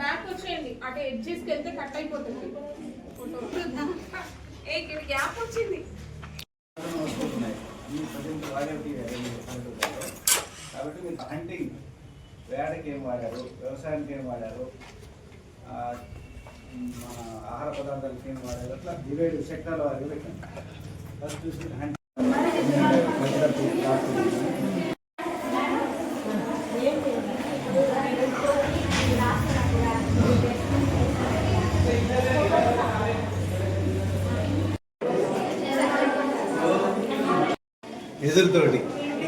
Back వచ్చేయండి. అటు ఎడ్జెస్కి వెళ్తే కట్ అయిపోతుంది. ఏ ఇక్కడ గ్యాప్ వచ్చింది. కాబట్టి మీరు హంటింగ్ వేటకి ఏం వాడారు వ్యవసాయానికి ఏం వాడారు మన ఆహార పదార్థాలకి ఏం వాడారు అట్లా డివైడ్ సెక్టార్ వారికి పెట్టండి. ఫస్ట్ చూసి హంటింగ్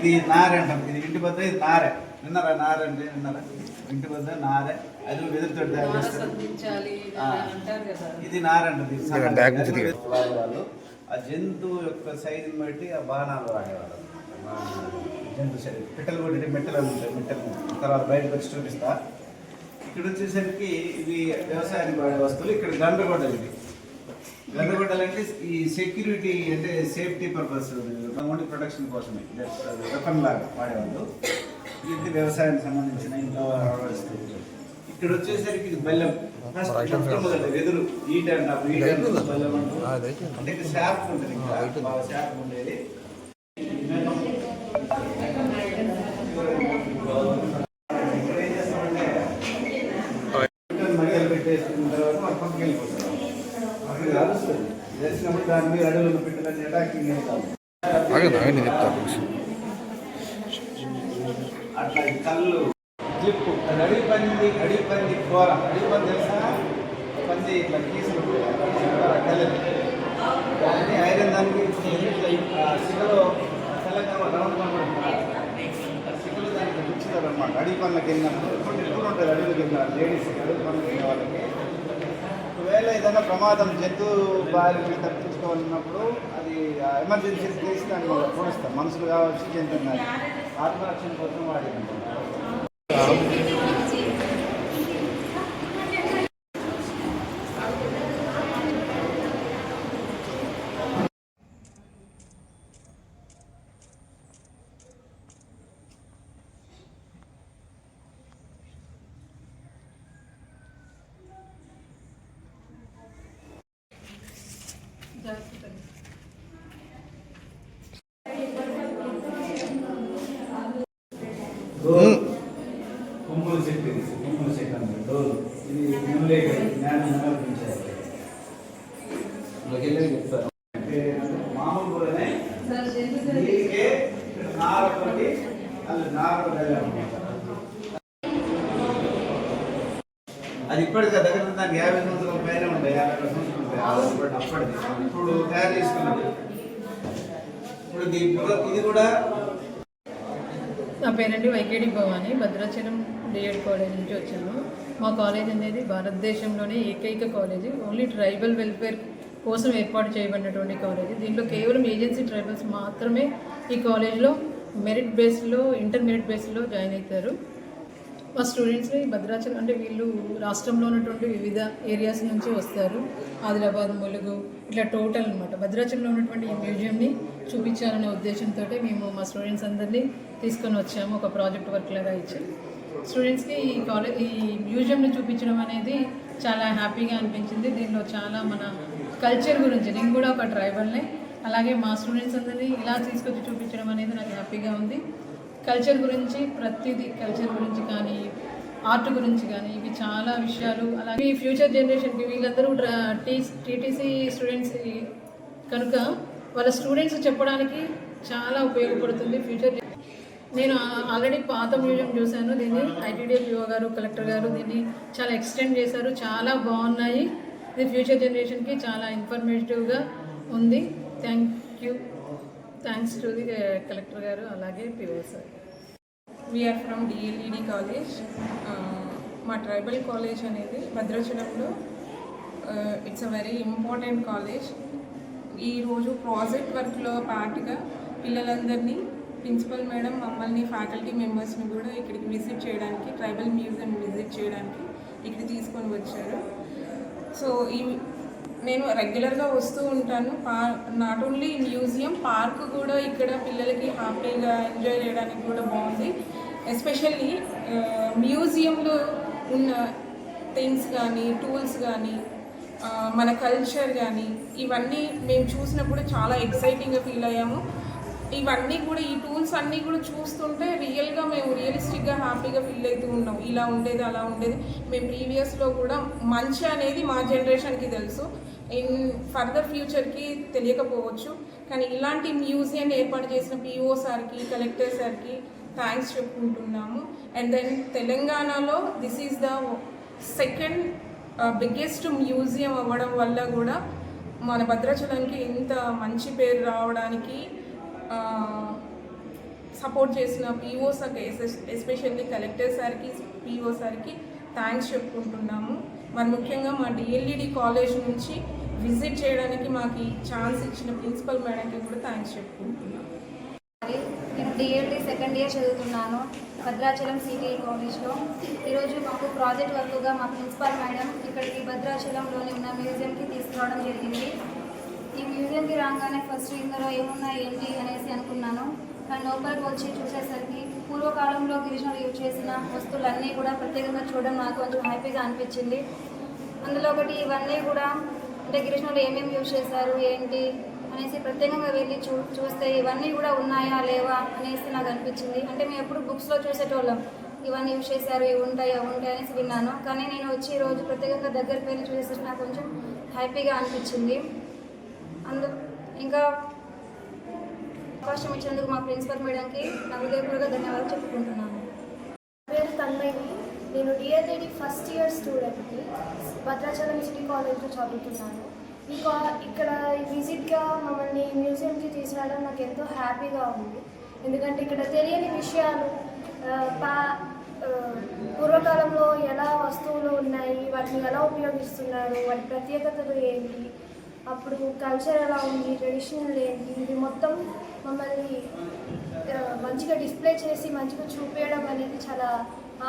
ఇది నార అంటాం. ఇది ఇంటి వద్ద ఇది నార. విన్నారా? నార అంటే విన్నారా? ఇంటి వద్ద నార. అది కూడా ఎదురుతోటి తయారు చేస్తారు. ఆ. ఇది నార అంటది వాడేవాళ్ళు ఆ జంతువు యొక్క సైజుని బట్టి ఆ బాణాలు వాడేవాళ్ళు. జంతు శరీరం పిట్టలు కొట్టి మెట్టలు ఉంటాయి. మెట్టలు. తర్వాత బయటకు వచ్చి చూపిస్తా. ఇక్కడ వచ్చేసరికి ఇవి వ్యవసాయానికి వాడే వస్తువులు. ఇక్కడ గండ్రగొడ్డలు ఇవి గండ్రగొడ్డలు అంటే ఈ సెక్యూరిటీ అంటే సేఫ్టీ పర్పస్ ఓన్లీ ప్రొటెక్షన్ కోసమే. వెపన్ లాగా వాడేవాళ్ళు. ఇది వ్యవసాయానికి సంబంధించిన ఇంట్లో ఇక్కడ వచ్చేసరికి ఇది బెల్లం. వెదురు. ఈట ఈట అంటారు, బెల్లం. అంటే షార్ప్ ఉంటుంది షార్ప్ ఉండేది ఇక్కడ ఏం చేస్తామంటే చికెన్ మడియాలు పెట్టేసుకున్న తర్వాత మనం పక్కకి వెళ్ళిపోతాం అక్కడ కలుస్తుంది చేసినప్పుడు దాని మీద అడవులు పెట్టాలని అటాకింగ్ చెప్తాను అట్లా కళ్ళు క్లిప్ అడి పంది అడి పంది కూర అడి పంది తెలుసా పంది ఇట్లా గీసులు ఉంటాయి. దాన్ని ఐరన్ దానికి సిగలో తెలంగాణ రౌండ్ సిగలు దానికి గుచ్చుతారు అనమాట అడి పనులకు వెళ్ళినప్పుడు కొన్ని ఎక్కువ ఉంటుంది అడవులకు వెళ్ళిన లేడీస్ అడవి పనులకు వెళ్ళిన వాళ్ళకి ఒకవేళ ఏదైనా ప్రమాదం జంతువు బారి తప్పించుకోవాలన్నప్పుడు అది ఎమర్జెన్సీ కేసు దాన్ని మనం పూడిస్తాం మనుషులు కావచ్చు జంతువు ఆత్మరక్షణ కోసం వాడి కొమ్ములు చెట్టు ఇది కొమ్ముల చెట్టు అంటారు. డోలు ఇది ముల్లే జ్ఞానం సమర్పించారు చెప్తారు? అంటే మామూలు కూరనే దీనికే నార ఒకటి అది నార ఒకటి అన్నమాట. అది ఇప్పటికే దగ్గర దానికి యాభై సంవత్సరాల పైన ఉంటాయి యాభై సంవత్సరాలు ఉంటాయి అప్పటిది. ఇప్పుడు తయారు చేసుకున్నది. ఇప్పుడు ఇది కూడా పేరండి Y K D Bhavani. Bhadrachalam D Ed college నుంచి వచ్చాను మా కాలేజ్ అనేది భారతదేశంలోనే ఏకైక కాలేజీ. ఓన్లీ ట్రైబల్ వెల్ఫేర్ కోసం ఏర్పాటు చేయబడినటువంటి కాలేజీ. దీంట్లో కేవలం ఏజెన్సీ ట్రైబల్స్ మాత్రమే ఈ కాలేజ్లో మెరిట్ బేస్లో ఇంటర్మీడియట్ బేస్లో జాయిన్ అవుతారు. మా స్టూడెంట్స్ని భద్రాచలం అంటే వీళ్ళు రాష్ట్రంలో ఉన్నటువంటి వివిధ ఏరియాస్ నుంచి వస్తారు. ఆదిలాబాద్ ములుగు ఇట్లా టోటల్ అనమాట భద్రాచలంలో ఉన్నటువంటి ఈ మ్యూజియంని చూపించాలనే ఉద్దేశంతో మేము మా స్టూడెంట్స్ అందరినీ తీసుకొని వచ్చాము ఒక ప్రాజెక్ట్ వర్క్ లాగా ఇచ్చి. స్టూడెంట్స్కి ఈ కాలేజ్ ఈ మ్యూజియంని చూపించడం అనేది చాలా హ్యాపీగా అనిపించింది. దీనిలో చాలా మన కల్చర్ గురించి నేను కూడా ఒక ట్రైబల్నే అలాగే మా స్టూడెంట్స్ అందరినీ ఇలా తీసుకొచ్చి చూపించడం అనేది నాకు హ్యాపీగా ఉంది. కల్చర్ గురించి ప్రతిదీ కల్చర్ గురించి కానీ ఆర్ట్ గురించి కానీ ఇవి చాలా విషయాలు. అలాగే ఈ ఫ్యూచర్ జనరేషన్కి వీళ్ళందరూ టీ టీటీసీ స్టూడెంట్స్ కనుక వాళ్ళ స్టూడెంట్స్ చెప్పడానికి చాలా ఉపయోగపడుతుంది ఫ్యూచర్ నేను ఆల్రెడీ పాత మ్యూజియం చూశాను. దీన్ని ఐటీడీఎఫ్ యువ గారు కలెక్టర్ గారు దీన్ని చాలా ఎక్స్టెండ్ చేశారు. చాలా బాగున్నాయి. ఇది ఫ్యూచర్ జనరేషన్కి చాలా ఇన్ఫర్మేటివ్గా ఉంది. Thank you. Thanks to the collector గారు అలాగే PO sir. We're from D L E D college మా ట్రైబల్ కాలేజ్ అనేది భద్రాచలంలో it's a very important college ఈరోజు ప్రాజెక్ట్ వర్క్లో పాటుగా పిల్లలందరినీ ప్రిన్సిపల్ మేడం మమ్మల్ని ఫ్యాకల్టీ మెంబర్స్ని కూడా ఇక్కడికి విజిట్ చేయడానికి ట్రైబల్ మ్యూజియం విజిట్ చేయడానికి ఇక్కడ తీసుకొని వచ్చారు. సో ఈ నేను రెగ్యులర్గా వస్తూ ఉంటాను. పార్ నాట్ ఓన్లీ మ్యూజియం పార్క్ కూడా ఇక్కడ పిల్లలకి హ్యాపీగా ఎంజాయ్ చేయడానికి కూడా బాగుంది. ఎస్పెషల్లీ మ్యూజియంలో ఉన్న థింగ్స్ కానీ టూల్స్ కానీ మన కల్చర్ కానీ ఇవన్నీ మేము చూసినప్పుడు చాలా ఎక్సైటింగ్గా ఫీల్ అయ్యాము. ఇవన్నీ కూడా ఈ టూల్స్ అన్నీ కూడా చూస్తుంటే రియల్గా మేము రియలిస్టిక్గా హ్యాపీగా ఫీల్ అవుతూ ఉన్నాం. ఇలా ఉండేది అలా ఉండేది. మేము ప్రీవియస్లో కూడా మంచి అనేది మా జనరేషన్కి తెలుసు. ఇన్ ఫర్దర్ ఫ్యూచర్కి తెలియకపోవచ్చు. కానీ ఇలాంటి మ్యూజియం ఏర్పాటు చేసిన పిఓ సార్కి కలెక్టర్ సార్కి థ్యాంక్స్ చెప్పుకుంటున్నాము. అండ్ దెన్ తెలంగాణలో this is the second biggest museum అవ్వడం వల్ల కూడా మన భద్రాచలంకి ఇంత మంచి పేరు రావడానికి సపోర్ట్ చేసిన పీఓ సార్కి ఎస్పెషల్లీ కలెక్టర్ సార్కి పీఓ సార్కి థ్యాంక్స్ చెప్పుకుంటున్నాము. మరి ముఖ్యంగా మా డిఎల్ఈడి కాలేజ్ నుంచి విజిట్ చేయడానికి మాకు ఛాన్స్ ఇచ్చిన ప్రిన్సిపల్ మేడంకి కూడా థ్యాంక్స్ చెప్పుకుంటున్నాము. డిఎల్డి సెకండ్ ఇయర్ చదువుతున్నాను భద్రాచలం సిటీ కాలేజ్లో ఈరోజు మాకు ప్రాజెక్ట్ వర్క్గా మా ప్రిన్సిపాల్ మేడం ఇక్కడికి భద్రాచలంలోని ఉన్న మ్యూజియంకి తీసుకురావడం జరిగింది. ఈ మ్యూజియంకి రాగానే ఫస్ట్ ఇందులో ఏమున్నాయి ఏంటి అనేసి అనుకున్నాను. కానీ లోపలికి వచ్చి చూసేసరికి పూర్వకాలంలో గిరిజనులు యూజ్ చేసిన వస్తువులన్నీ కూడా ప్రత్యేకంగా చూడడం నాకు కొంచెం హ్యాపీగా అనిపించింది. అందులో ఒకటి ఇవన్నీ కూడా అంటే గిరిజనులు ఏమేమి యూజ్ చేశారు ఏంటి అనేసి ప్రత్యేకంగా వెళ్ళి చూ చూస్తే ఇవన్నీ కూడా ఉన్నాయా లేవా అనేసి నాకు అనిపించింది. అంటే మేము ఎప్పుడు బుక్స్లో చూసేటోళ్ళం. ఇవన్నీ యూజ్ చేశారు ఇవి ఉంటాయి అవి ఉంటాయి అనేసి విన్నాను. కానీ నేను వచ్చి ఈ రోజు ప్రత్యేకంగా దగ్గరికి వెళ్ళి చూసేసరికి నాకు కొంచెం హ్యాపీగా అనిపించింది. అందు ఇంకా అవకాశం ఇచ్చినందుకు మా ప్రిన్సిపల్ మేడంకి నా హృదయపూర్వక ధన్యవాదాలు చెప్పుకుంటున్నాను. పేరు తన్మయ్యి. నేను డిఎల్ఏడి ఫస్ట్ ఇయర్ స్టూడెంట్ని భద్రాచలం సిటీ కాలేజ్లో చదువుతున్నాను. ఇంకా ఇక్కడ విజిట్గా మమ్మల్ని మ్యూజియంకి తీసుకురావడం నాకు ఎంతో హ్యాపీగా ఉంది. ఎందుకంటే ఇక్కడ తెలియని విషయాలు పా పూర్వకాలంలో ఎలా వస్తువులు ఉన్నాయి వాటిని ఎలా ఉపయోగిస్తున్నారు వాటి ప్రత్యేకతలు ఏంటి అప్పుడు కల్చర్ ఎలా ఉంది ట్రెడిషనల్ ఏంటి ఇది మొత్తం మమ్మల్ని మంచిగా డిస్ప్లే చేసి మంచిగా చూపించడం అనేది చాలా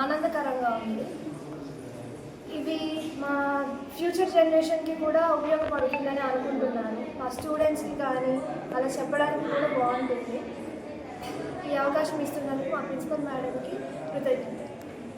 ఆనందకరంగా ఉంది. ఫ్యూచర్ జనరేషన్కి కూడా ఉపయోగపడుతుందని అనుకుంటున్నాను. మా స్టూడెంట్స్కి కానీ అలా చెప్పడానికి కూడా బాగుంటుంది. ఈ అవకాశం ఇస్తున్నందుకు మా ప్రిన్సిపల్ మేడంకి కృతజ్ఞత